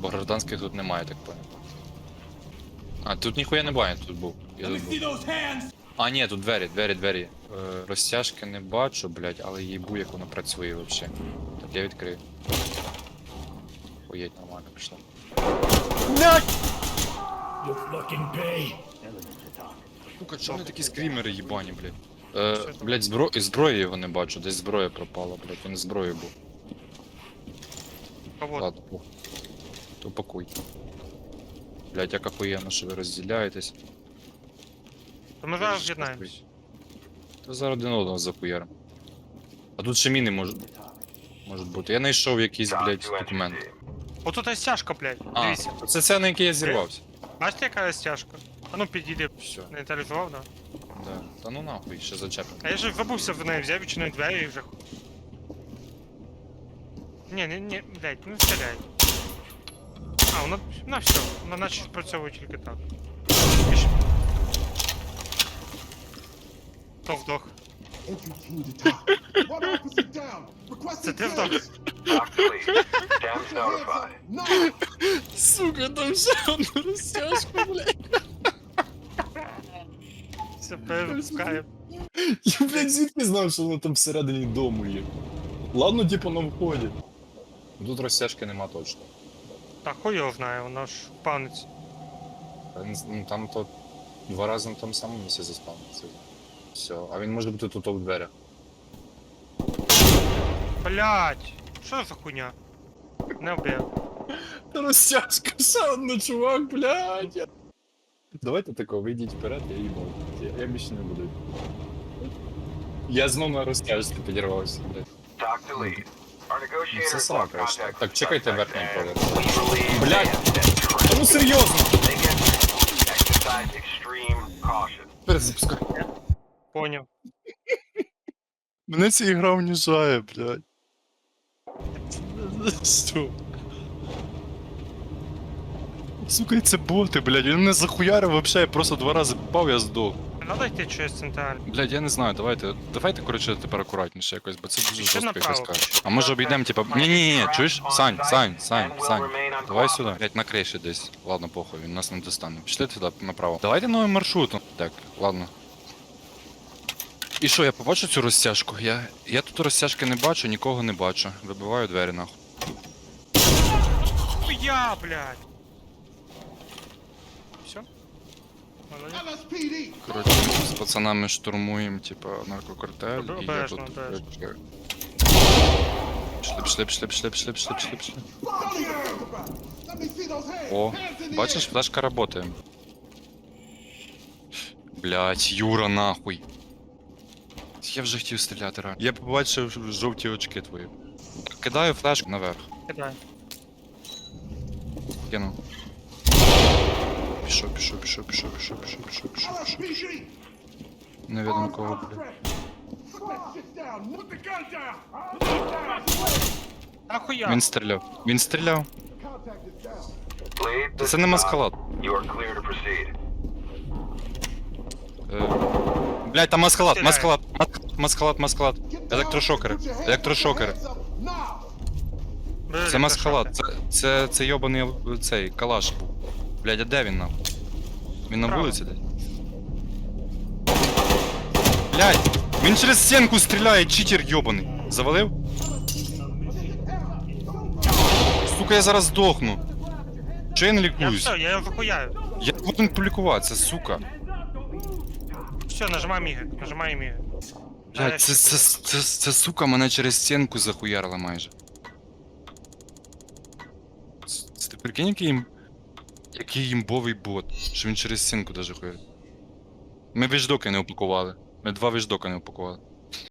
Бо гражданських тут немає, так понял. А, тут ніхуя немає, тут був. Я тут був. А, ні, тут двері, двері, двері. Е, розтяжки не бачу, блядь, але їбу, як воно працює вообще. Так я відкрию. Охуєть, нормально пішло. Сука, чому вони такі скрімери їбані, блядь? Е, блядь, збро... і зброї його не бачу, десь зброя пропала, блядь, він зброєю був. Кого? Ладно, похуй. То пакуй. Блядь, як охуєнно, що ви розділяєтесь. То ми зараз з'єднаємось. То зараз один одного захуярим. А тут ще міни можуть. Можуть бути. Я знайшов якийсь, блядь, документ. Отут стяжка, блядь. А, Дивіться. це це на який я зірвався. Бачите, яка стяжка? А ну підійди. Все, Не інтересував, да? да. Та ну нахуй, ще зачепимо. А я ж забувся в неї взяв, відчинив двері і вже. Ні, не, не, блядь, не стріляй. А, вона, ну все, вона наче спрацьовує тільки так. Хто вдох? Це ти вдох? Talk notified. Сука, там ще одну розтяжку, блядь. Все, перепускає. Я, блядь, звідки знав, що воно там всередині дому є. Ладно, типу, на вході. Тут розтяжки нема точно. Та хуй його знає, вона ж панець. Ну, Там то два рази на тому самому місці заспавниться. Все, а він може бути тут у дверях. Блять, що за хуйня? Не вбив. Розтяжка, ще одна, чувак, блядь. Давайте тако, вийдіть вперед, я їбав. Я, я більше не буду. Я знову на розтяжці підірвався, блядь. Talk to lead. Ну, це срака йшла. Так, чекайте верхній колір. Блять! Ну серйозно! Перезапускай. Поняв. Мене ця ігра унижає, блядь. Що? Сука, це боти, блядь, він мене захуярив вообще, я просто два рази попав, я здох. Надо йти через центральний. Блядь, я не знаю, давайте. Давайте, коротше, тепер акуратніше якось, бо це дуже Ще жорстко направо. якось каже. А може обійдемо, типа. Ні, ні, ні, чуєш? Сань, Сань, Сань, Сань. Давай сюди. Блять, на криші десь. Ладно, похуй, він нас не достане. Пішли туди направо. Давайте новим маршрутом. Так, ладно. І що, я побачу цю розтяжку? Я, я тут розтяжки не бачу, нікого не бачу. Вибиваю двері нахуй. Хуя, блядь. Молодець. LSPD. Коротше, ми тут з пацанами штурмуємо, типа, наркокартель, і я Обережно, тут. обережно. коротше, Пішли, пішли, пішли, пішли, пішли, пішли, пішли, пішли. Body about. Let me see those hands. О, Hands in the бачиш, air. флешка работає. Блять, Юра, нахуй. Я вже хотів стріляти реально. Я побачив ж- жовті очки твої. Кидаю флешку наверх. Кидай. Кину. Пішов, пішов, пішов, пішов, пішов, пішов, пішов, пішов. Не видно кого, under бля. threat. Put that shit down. Put the gun down. Ахуя. Він стріляв. Він стріляв. Та це не маскалад. Е... Блять, там маскалад, маскалад, мас- маскалад, маскалад. Електрошокери. Електрошокери. Це маскалад, це, це, це йобаний е, цей калаш був. Блядь, а де він нахуй? Він на Справа. вулиці десь? Блядь, він через стінку стріляє, читер йобаний. Завалив? Сука, я зараз здохну. Чо я не Я лікуюсь? все, я його захуяю. Я буду полікуватися, сука. Все, нажимай міги, нажимай міги. Блядь, це, це, це, це, сука мене через стінку захуярила майже. Це, це ти прикинь, який, їм- який імбовий бот, що він через стінку даже ходить. Ми віждоки не упакували. Ми два виждока не упакували.